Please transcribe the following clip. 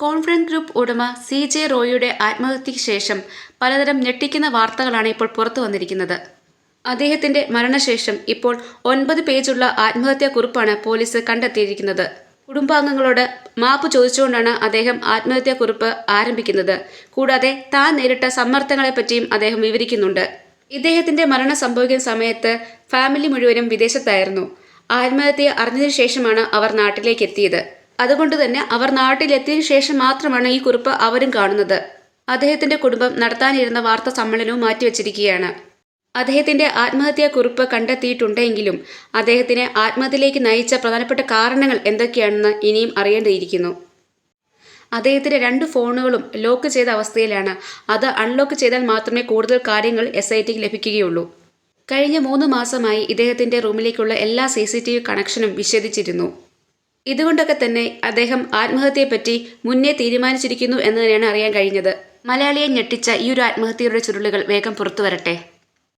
Confidence group ഉടമ C J റോയിയുടെ ആത്മഹത്യയ്ക്ക് ശേഷം പലതരം ഞെട്ടിക്കുന്ന വാർത്തകളാണ് ഇപ്പോൾ പുറത്തു വന്നിരിക്കുന്നത്. അദ്ദേഹത്തിന്റെ മരണശേഷം ഇപ്പോൾ ഒൻപത് പേജുള്ള ആത്മഹത്യാക്കുറിപ്പാണ് പോലീസ് കണ്ടെത്തിയിരിക്കുന്നത്. കുടുംബാംഗങ്ങളോട് മാപ്പ് ചോദിച്ചുകൊണ്ടാണ് അദ്ദേഹം ആത്മഹത്യാക്കുറിപ്പ് ആരംഭിക്കുന്നത്. കൂടാതെ താൻ നേരിട്ട സമ്മർദ്ദങ്ങളെപ്പറ്റിയും അദ്ദേഹം വിവരിക്കുന്നുണ്ട്. ഇദ്ദേഹത്തിന്റെ മരണം സംഭവിക്കുന്ന സമയത്ത് ഫാമിലി മുഴുവനും വിദേശത്തായിരുന്നു. ആത്മഹത്യ അറിഞ്ഞതിനു ശേഷമാണ് അവർ നാട്ടിലേക്ക് എത്തിയത്. അതുകൊണ്ട് തന്നെ അവർ നാട്ടിലെത്തിയ ശേഷം മാത്രമാണ് ഈ കുറിപ്പ് അവരും കാണുന്നത്. അദ്ദേഹത്തിന്റെ കുടുംബം നടത്താനിരുന്ന വാർത്താ സമ്മേളനവും മാറ്റിവെച്ചിരിക്കുകയാണ്. അദ്ദേഹത്തിന്റെ ആത്മഹത്യാ കുറിപ്പ് കണ്ടെത്തിയിട്ടുണ്ടെങ്കിലും അദ്ദേഹത്തിനെ ആത്മഹത്യയിലേക്ക് നയിച്ച പ്രധാനപ്പെട്ട കാരണങ്ങൾ എന്തൊക്കെയാണെന്ന് ഇനിയും അറിയേണ്ടിയിരിക്കുന്നു. അദ്ദേഹത്തിന്റെ രണ്ട് ഫോണുകളും ലോക്ക് ചെയ്ത അവസ്ഥയിലാണ്. അത് അൺലോക്ക് ചെയ്താൽ മാത്രമേ കൂടുതൽ കാര്യങ്ങൾ എസ് ഐ ടിക്ക് ലഭിക്കുകയുള്ളൂ. കഴിഞ്ഞ മൂന്ന് മാസമായി ഇദ്ദേഹത്തിന്റെ റൂമിലേക്കുള്ള എല്ലാ സി കണക്ഷനും വിച്ഛേദിച്ചിരുന്നു ഇതുകൊണ്ടൊക്കെ തന്നെ അദ്ദേഹം ആത്മഹത്യയെപ്പറ്റി മുന്നേ തീരുമാനിച്ചിരിക്കുന്നു എന്ന് തന്നെയാണ് അറിയാൻ കഴിഞ്ഞത്. മലയാളിയെ ഞെട്ടിച്ച ഈ ഒരു ആത്മഹത്യയുടെ ചുരുളുകൾ വേഗം പുറത്തു വരട്ടെ